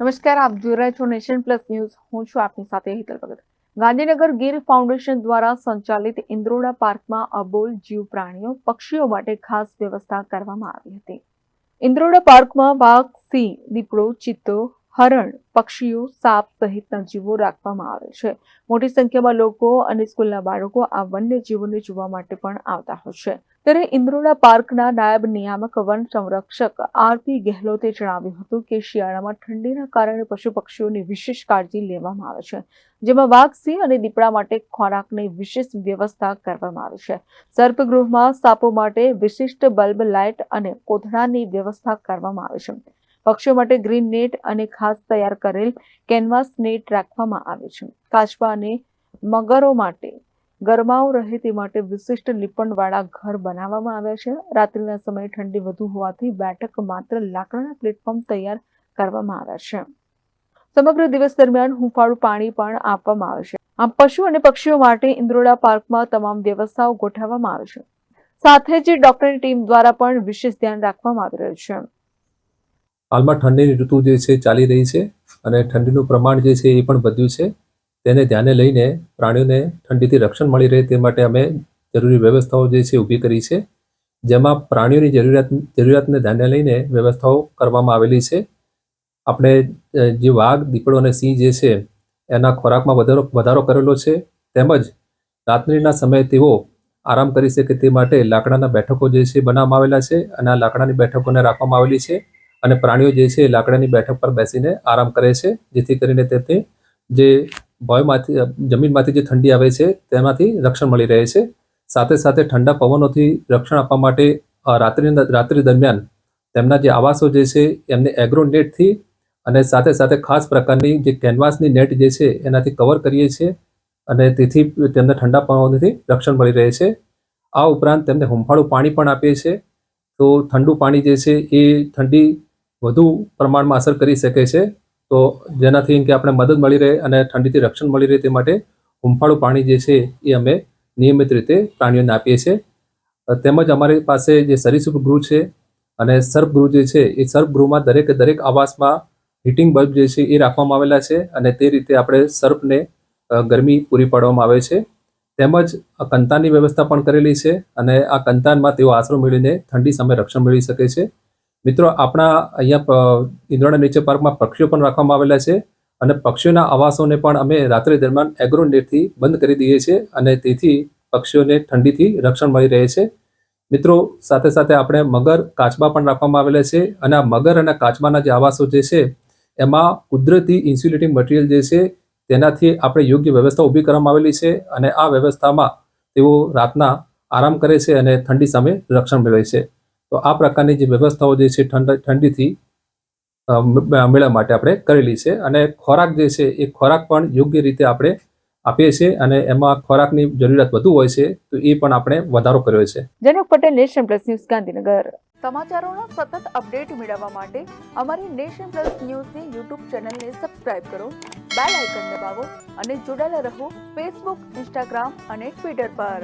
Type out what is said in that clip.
નમસ્કાર, આપ જોઈ રહ્યા છો નેશન પ્લસ ન્યૂઝ. હું છું આપની સાથે હિતલ ભગત. ગાંધીનગર ગીર ફાઉન્ડેશન દ્વારા સંચાલિત ઇન્દ્રોડા પાર્કમાં અબોલ જીવ પ્રાણીઓ પક્ષીઓ માટે ખાસ વ્યવસ્થા કરવામાં આવી હતી. ઇન્દ્રોડા પાર્કમાં વાઘ, સિંહ, દીપડો, ચિત્તો હરણ પક્ષીઓ સાપ સહિતના જીવો રાખવામાં આવે છે. મોટી સંખ્યામાં લોકો અને સ્કૂલના બાળકો આ વન્ય જીવોને જોવા માટે પણ આવતા હોય છે. ત્યારે ઇન્દ્રોડા પાર્કના નાયબ નિયામક વન સંરક્ષક આરપી ગેહલોતે જણાવ્યું હતું કે શિયાળામાં ઠંડીના કારણે પશુ પક્ષીઓની વિશેષ કાળજી લેવામાં આવે છે, જેમાં વાઘ, સિંહ અને દીપડા માટે ખોરાકની વિશેષ વ્યવસ્થા કરવામાં આવી છે. સર્પગૃહમાં સાપો માટે વિશિષ્ટ બલ્બ લાઇટ અને કોથળાની વ્યવસ્થા કરવામાં આવે છે. પક્ષીઓ માટે ગ્રીન નેટ અને ખાસ તૈયાર કરેલ કેનવાસ નેટ રાખવામાં આવે છે. કાચબા અને મગરો માટે ગરમાઓ રહે તે માટે વિશિષ્ટ લીપણવાળા ઘર બનાવવામાં આવ્યા છે. રાત્રિના સમયે ઠંડી વધુ હોવાથી બેઠક માત્ર લાકડાના પ્લેટફોર્મ તૈયાર કરવામાં આવ્યા છે. સમગ્ર દિવસ દરમિયાન હુંફાળું પાણી પણ આપવામાં આવે છે. આમ પશુ અને પક્ષીઓ માટે ઇન્દ્રોડા પાર્કમાં તમામ વ્યવસ્થાઓ ગોઠવવામાં આવે છે. સાથે જ ડોક્ટરની ટીમ દ્વારા પણ વિશેષ ધ્યાન રાખવામાં આવી રહ્યું છે. હાલમાં ઠંડીની ઋતુ જે છે, ચાલી રહી છે અને ઠંડીનું પ્રમાણ જે છે એ પણ વધ્યું છે. તેને ધ્યાને લઈને પ્રાણીઓને ઠંડીથી રક્ષણ મળી રહે તે માટે અમે જરૂરી વ્યવસ્થાઓ જે છે ઊભી કરી છે. જેમાં પ્રાણીઓની જરૂરિયાત, જરૂરિયાતને ધ્યાને લઈને વ્યવસ્થાઓ કરવામાં આવેલી છે. આપણે જે વાઘ, દીપડો અને સિંહ જે છે, એના ખોરાકમાં વધારો વધારો કરેલો છે. તેમજ રાત્રિના સમયે તેઓ આરામ કરી શકે તે માટે લાકડાના બેઠકો જે છે બનાવવામાં આવેલા છે અને આ લાકડાની બેઠકોને રાખવામાં આવેલી છે. અને પ્રાણીઓ જે છે એ લાકડાની બેઠક પર બેસીને આરામ કરે છે, જેથી કરીને તે જે ભયમાંથી જમીનમાંથી જે ઠંડી આવે છે, તેમાંથી રક્ષણ મળી રહે છે. સાથે સાથે ઠંડા પવનોથી રક્ષણ આપવા માટે રાત્રિ રાત્રિ દરમિયાન તેમના જે આવાસો જે છે એમને એગ્રો નેટથી અને સાથે સાથે ખાસ પ્રકારની જે કેનવાસની નેટ જે છે એનાથી કવર કરીએ છીએ અને તેથી તેમને ઠંડા પવનોથી રક્ષણ મળી રહે છે. આ ઉપરાંત તેમને હુંફાળું પાણી પણ આપીએ છીએ. તો ઠંડુ પાણી જે છે એ ઠંડી વધુ પ્રમાણમાં અસર કરી શકે છે, તો જેનાથી કે આપણે મદદ મળી રહે અને ઠંડીથી રક્ષણ મળી રહે તે માટે હુંફાળું પાણી જે છે એ અમે નિયમિત રીતે પ્રાણીઓને આપીએ છીએ. તેમજ અમારી પાસે જે સરીસૃપ ગૃહ છે અને સર્પગૃહ જે છે એ સર્પગૃહમાં દરેકે દરેક આવાસમાં હીટિંગ બલ્બ જે છે એ રાખવામાં આવેલા છે અને તે રીતે આપણે સર્પને ગરમી પૂરી પાડવામાં આવે છે. તેમજ કંતાનની વ્યવસ્થા પણ કરેલી છે અને આ કંતાનમાં તેઓ આશરો મેળવીને ઠંડી સામે રક્ષણ મેળવી શકે છે. મિત્રો, આપણા અહીંયા ઇન્દ્રાણા નેચર પાર્કમાં પક્ષીઓ પણ રાખવામાં આવેલા છે અને પક્ષીઓના આવાસોને પણ અમે રાત્રિ દરમિયાન એગ્રો નેટથી બંધ કરી દઈએ છીએ અને તેથી પક્ષીઓને ઠંડીથી રક્ષણ મળી રહે છે. મિત્રો, સાથે સાથે આપણે મગર, કાચબા પણ રાખવામાં આવેલા છે અને આ મગર અને કાચબાના જે આવાસો જે છે, એમાં કુદરતી ઇન્સ્યુલેટિંગ મટીરિયલ જે છે, તેનાથી આપણે યોગ્ય વ્યવસ્થા ઊભી કરવામાં આવેલી છે અને આ વ્યવસ્થામાં તેઓ રાતના આરામ કરે છે અને ઠંડી સામે રક્ષણ મેળવે છે. તો આ પ્રકારની જે વ્યવસ્થાઓ જે છે ઠંડ ઠંડીથી મેળવવા માટે આપણે કરેલી છે અને ખોરાક જે છે એ ખોરાક પણ યોગ્ય રીતે આપણે આપીએ છીએ અને એમાં ખોરાકની જરૂરિયાત વધુ હોય છે તો એ પણ આપણે વધારો કર્યો છે. Janak Patel, nation plus news, Gandhinagar. સમાચારોના સતત અપડેટ મેળવવા માટે અમારી નેશન પ્લસ ન્યૂઝની યુટ્યુબ ચેનલને સબસ્ક્રાઇબ કરો, બેલ આઇકન દબાવો અને જોડાયેલા રહો ફેસબુક, ઇન્સ્ટાગ્રામ અને ટ્વિટર પર.